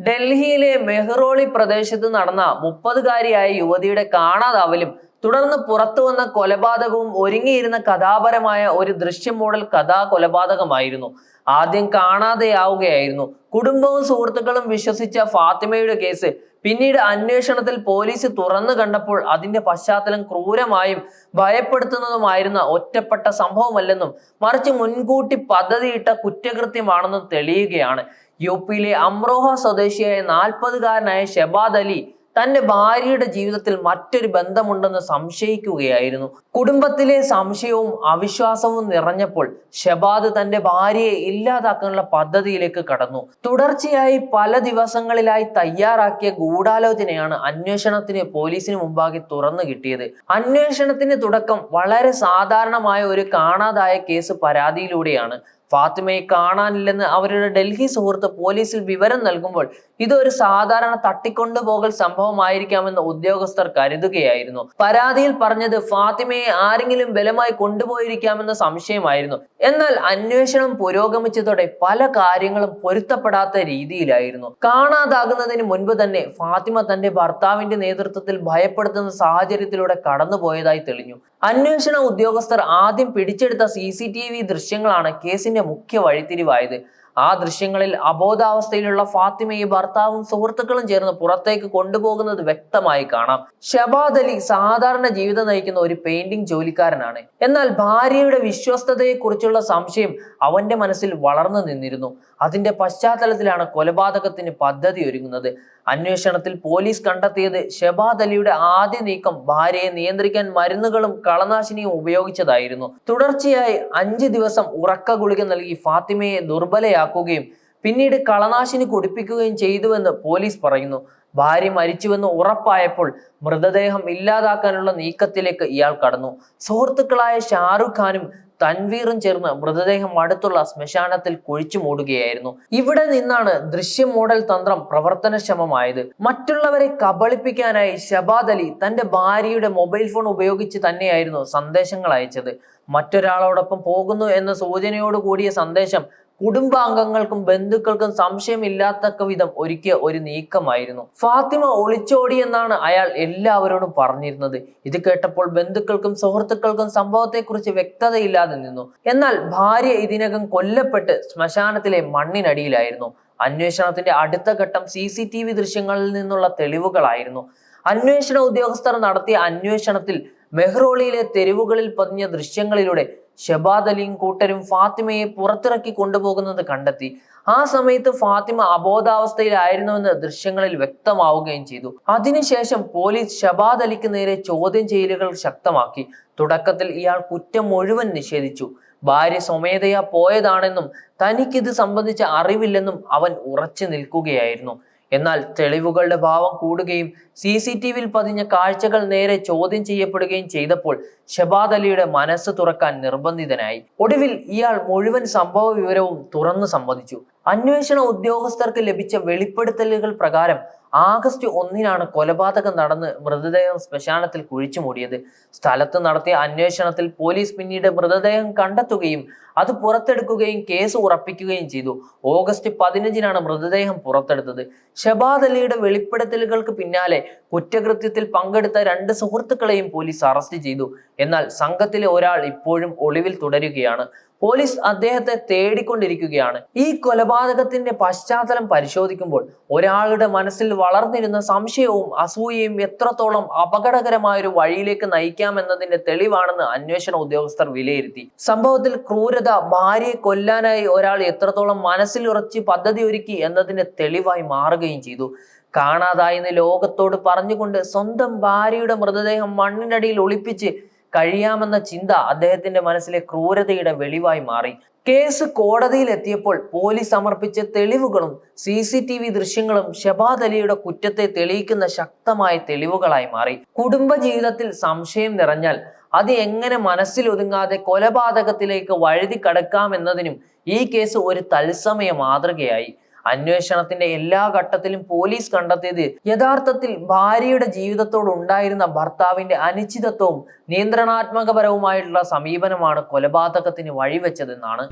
ഡൽഹിയിലെ മെഹ്റോളി പ്രദേശത്ത് നടന്ന മുപ്പതുകാരിയായ യുവതിയുടെ കാണാതാവലും തുടർന്ന് പുറത്തു വന്ന കൊലപാതകവും ഒരുങ്ങിയിരുന്ന കഥാപരമായ ഒരു ദൃശ്യം മോഡൽ കഥാ കൊലപാതകമായിരുന്നു ആദ്യം കാണാതെയാവുകയായിരുന്നു. കുടുംബവും സുഹൃത്തുക്കളും വിശ്വസിച്ച ഫാത്തിമയുടെ കേസ് പിന്നീട് അന്വേഷണത്തിൽ പോലീസ് തുറന്നു കണ്ടപ്പോൾ അതിന്റെ പശ്ചാത്തലം ക്രൂരമായും ഭയപ്പെടുത്തുന്നതുമായിരുന്ന ഒറ്റപ്പെട്ട സംഭവമല്ലെന്നും മറിച്ച് മുൻകൂട്ടി പദ്ധതിയിട്ട കുറ്റകൃത്യമാണെന്നും തെളിയുകയാണ്. യു പിയിലെ അമ്രോഹ സ്വദേശിയായ നാൽപ്പതുകാരനായ ഷെബാദ് അലി തന്റെ ഭാര്യയുടെ ജീവിതത്തിൽ മറ്റൊരു ബന്ധമുണ്ടെന്ന് സംശയിക്കുകയായിരുന്നു. കുടുംബത്തിലെ സംശയവും അവിശ്വാസവും നിറഞ്ഞപ്പോൾ ഷെബാദ് തന്റെ ഭാര്യയെ ഇല്ലാതാക്കാനുള്ള പദ്ധതിയിലേക്ക് കടന്നു. തുടർച്ചയായി പല ദിവസങ്ങളിലായി തയ്യാറാക്കിയ ഗൂഢാലോചനയാണ് അന്വേഷണത്തിന് പോലീസിന് മുമ്പാകെ തുറന്നു കിട്ടിയത്. അന്വേഷണത്തിന്റെ തുടക്കം വളരെ സാധാരണമായ ഒരു കാണാതായ കേസ് പരാതിയിലൂടെയാണ്. ഫാത്തിമയെ കാണാനില്ലെന്ന് അവരുടെ ഡൽഹി സുഹൃത്ത് പോലീസിൽ വിവരം നൽകുമ്പോൾ ഇതൊരു സാധാരണ തട്ടിക്കൊണ്ടുപോകൽ സംഭവമായിരിക്കാമെന്ന് ഉദ്യോഗസ്ഥർ കരുതുകയായിരുന്നു. പരാതിയിൽ പറഞ്ഞത് ഫാത്തിമയെ ആരെങ്കിലും ബലമായി കൊണ്ടുപോയിരിക്കാമെന്ന സംശയമായിരുന്നു. എന്നാൽ അന്വേഷണം പുരോഗമിച്ചതോടെ പല കാര്യങ്ങളും പൊരുത്തപ്പെടാത്ത രീതിയിലായിരുന്നു. കാണാതാകുന്നതിന് മുൻപ് തന്നെ ഫാത്തിമ തന്റെ ഭർത്താവിന്റെ നേതൃത്വത്തിൽ ഭയപ്പെടുത്തുന്ന സാഹചര്യത്തിലൂടെ കടന്നുപോയതായി തെളിഞ്ഞു. അന്വേഷണ ഉദ്യോഗസ്ഥർ ആദ്യം പിടിച്ചെടുത്ത സി ദൃശ്യങ്ങളാണ് കേസിന്റെ മുഖ്യ വഴിത്തിരിവായത് ആ ദൃശ്യങ്ങളിൽ അബോധാവസ്ഥയിലുള്ള ഫാത്തിമയെ ഭർത്താവും സുഹൃത്തുക്കളും ചേർന്ന് പുറത്തേക്ക് കൊണ്ടുപോകുന്നത് വ്യക്തമായി കാണാം. ഷബാദ് അലി സാധാരണ ജീവിതം നയിക്കുന്ന ഒരു പെയിന്റിംഗ് ജോലിക്കാരനാണ്. എന്നാൽ ഭാര്യയുടെ വിശ്വസ്തതയെക്കുറിച്ചുള്ള സംശയം അവന്റെ മനസ്സിൽ വളർന്നു നിന്നിരുന്നു. അതിന്റെ പശ്ചാത്തലത്തിലാണ് കൊലപാതകത്തിന് പദ്ധതി ഒരുങ്ങുന്നത്. അന്വേഷണത്തിൽ പോലീസ് കണ്ടെത്തിയത് ഷബാദ് അലിയുടെ ആദ്യ നീക്കം ഭാര്യയെ നിയന്ത്രിക്കാൻ മരുന്നുകളും കളനാശിനിയും ഉപയോഗിച്ചതായിരുന്നു. തുടർച്ചയായി അഞ്ച് ദിവസം ഉറക്ക ഗുളിക നൽകി ഫാത്തിമയെ ദുർബലയാക്കുകയും പിന്നീട് കളനാശിനി കുടിപ്പിക്കുകയും ചെയ്തുവെന്ന് പോലീസ് പറയുന്നു. ഭാര്യ മരിച്ചുവെന്ന് ഉറപ്പായപ്പോൾ മൃതദേഹം ഇല്ലാതാക്കാനുള്ള നീക്കത്തിലേക്ക് ഇയാൾ കടന്നു. സുഹൃത്തുക്കളായ ഷാറുഖ് ഖാനും തൻവീറും ചേർന്ന് മൃതദേഹം അടുത്തുള്ള ശ്മശാനത്തിൽ കുഴിച്ചു മൂടുകയായിരുന്നു. ഇവിടെ നിന്നാണ് ദൃശ്യ മോഡൽ തന്ത്രം പ്രവർത്തനക്ഷമമായത്. മറ്റുള്ളവരെ കബളിപ്പിക്കാനായി ഷബാദ് അലി തന്റെ ഭാര്യയുടെ മൊബൈൽ ഫോൺ ഉപയോഗിച്ച് തന്നെയായിരുന്നു സന്ദേശങ്ങൾ അയച്ചത്. മറ്റൊരാളോടൊപ്പം പോകുന്നു എന്ന സൂചനയോട് കൂടിയ സന്ദേശം കുടുംബാംഗങ്ങൾക്കും ബന്ധുക്കൾക്കും സംശയമില്ലാത്തക്ക വിധം ഒരുക്കിയ ഒരു നീക്കമായിരുന്നു. ഫാത്തിമ ഒളിച്ചോടി എന്നാണ് അയാൾ എല്ലാവരോടും പറഞ്ഞിരുന്നത്. ഇത് കേട്ടപ്പോൾ ബന്ധുക്കൾക്കും സുഹൃത്തുക്കൾക്കും സംഭവത്തെക്കുറിച്ച് വ്യക്തതയില്ലാതെ നിന്നു. എന്നാൽ ഭാര്യ ഇതിനകം കൊല്ലപ്പെട്ട് ശ്മശാനത്തിലെ മണ്ണിനടിയിലായിരുന്നു. അന്വേഷണത്തിന്റെ അടുത്ത ഘട്ടം സി സി ടി വി ദൃശ്യങ്ങളിൽ നിന്നുള്ള തെളിവുകളായിരുന്നു. അന്വേഷണ ഉദ്യോഗസ്ഥർ നടത്തിയ അന്വേഷണത്തിൽ മെഹ്റോളിയിലെ തെരുവുകളിൽ പതിഞ്ഞ ദൃശ്യങ്ങളിലൂടെ ഷബാദ് അലിയും കൂട്ടരും ഫാത്തിമയെ പുറത്തിറക്കി കൊണ്ടുപോകുന്നത് കണ്ടെത്തി. ആ സമയത്ത് ഫാത്തിമ അബോധാവസ്ഥയിലായിരുന്നുവെന്ന് ദൃശ്യങ്ങളിൽ വ്യക്തമാവുകയും ചെയ്തു. അതിനുശേഷം പോലീസ് ഷബാദ് അലിക്ക് നേരെ ചോദ്യം ചെയ്യലുകൾ ശക്തമാക്കി. തുടക്കത്തിൽ ഇയാൾ കുറ്റം മുഴുവൻ നിഷേധിച്ചു. ഭാര്യ സ്വമേധയാ പോയതാണെന്നും തനിക്കിത് സംബന്ധിച്ച അറിവില്ലെന്നും അവൻ ഉറച്ചു നിൽക്കുകയായിരുന്നു. എന്നാൽ തെളിവുകളുടെ ഭാവം കൂടുകയും സി സി ടി വിയിൽ പതിഞ്ഞ കാഴ്ചകൾ നേരെ ചോദ്യം ചെയ്യപ്പെടുകയും ചെയ്തപ്പോൾ ഷബാദ് അലിയുടെ മനസ്സ് തുറക്കാൻ നിർബന്ധിതനായി. ഒടുവിൽ ഇയാൾ മുഴുവൻ സംഭവ വിവരവും തുറന്നു സമ്മതിച്ചു. അന്വേഷണ ഉദ്യോഗസ്ഥർക്ക് ലഭിച്ച വെളിപ്പെടുത്തലുകൾ പ്രകാരം ആഗസ്റ്റ് ഒന്നിനാണ് കൊലപാതകം നടന്ന് മൃതദേഹം ശ്മശാനത്തിൽ കുഴിച്ചു മൂടിയത്. സ്ഥലത്ത് നടത്തിയ അന്വേഷണത്തിൽ പോലീസ് പിന്നീട് മൃതദേഹം കണ്ടെത്തുകയും അത് പുറത്തെടുക്കുകയും കേസ് ഉറപ്പിക്കുകയും ചെയ്തു. ഓഗസ്റ്റ് പതിനഞ്ചിനാണ് മൃതദേഹം പുറത്തെടുത്തത്. ഷബാദ് അലിയുടെ വെളിപ്പെടുത്തലുകൾക്ക് പിന്നാലെ കുറ്റകൃത്യത്തിൽ പങ്കെടുത്ത രണ്ട് സുഹൃത്തുക്കളെയും പോലീസ് അറസ്റ്റ് ചെയ്തു. എന്നാൽ സംഘത്തിലെ ഒരാൾ ഇപ്പോഴും ഒളിവിൽ തുടരുകയാണ്. പോലീസ് അദ്ദേഹത്തെ തേടിക്കൊണ്ടിരിക്കുകയാണ്. ഈ കൊലപാതകത്തിന്റെ പശ്ചാത്തലം പരിശോധിക്കുമ്പോൾ ഒരാളുടെ മനസ്സിൽ വളർന്നിരുന്ന സംശയവും അസൂയയും എത്രത്തോളം അപകടകരമായ ഒരു വഴിയിലേക്ക് നയിക്കാമെന്നതിന്റെ തെളിവാണെന്ന് അന്വേഷണ ഉദ്യോഗസ്ഥർ വിലയിരുത്തി. സംഭവത്തിൽ ക്രൂരത ഭാര്യയെ കൊല്ലാനായി ഒരാൾ എത്രത്തോളം മനസ്സിലുറച്ച് പദ്ധതി ഒരുക്കി എന്നതിന്റെ തെളിവായി മാറുകയും ചെയ്തു. കാണാതായെന്ന് ലോകത്തോട് പറഞ്ഞുകൊണ്ട് സ്വന്തം ഭാര്യയുടെ മൃതദേഹം മണ്ണിനടിയിൽ ഒളിപ്പിച്ച് കഴിയാമെന്ന ചിന്ത അദ്ദേഹത്തിന്റെ മനസ്സിലെ ക്രൂരതയുടെ വെളിവായി മാറി. കേസ് കോടതിയിൽ എത്തിയപ്പോൾ പോലീസ് സമർപ്പിച്ച തെളിവുകളും സി സി ടി വി ദൃശ്യങ്ങളും ഷബാദ് അലിയുടെ കുറ്റത്തെ തെളിയിക്കുന്ന ശക്തമായ തെളിവുകളായി മാറി. കുടുംബജീവിതത്തിൽ സംശയം നിറഞ്ഞാൽ അത് എങ്ങനെ മനസ്സിൽ ഒതുങ്ങാതെ കൊലപാതകത്തിലേക്ക് വഴുതി കടക്കാമെന്നതിനും ഈ കേസ് ഒരു തത്സമയ മാതൃകയായി. അന്വേഷണത്തിന്റെ എല്ലാ ഘട്ടത്തിലും പോലീസ് കണ്ടെത്തിയത് യഥാർത്ഥത്തിൽ ഭാര്യയുടെ ജീവിതത്തോട് ഉണ്ടായിരുന്ന ഭർത്താവിന്റെ അനിശ്ചിതത്വവും നിയന്ത്രണാത്മകപരവുമായിട്ടുള്ള സമീപനമാണ് കൊലപാതകത്തിന് വഴിവെച്ചതെന്നാണ്.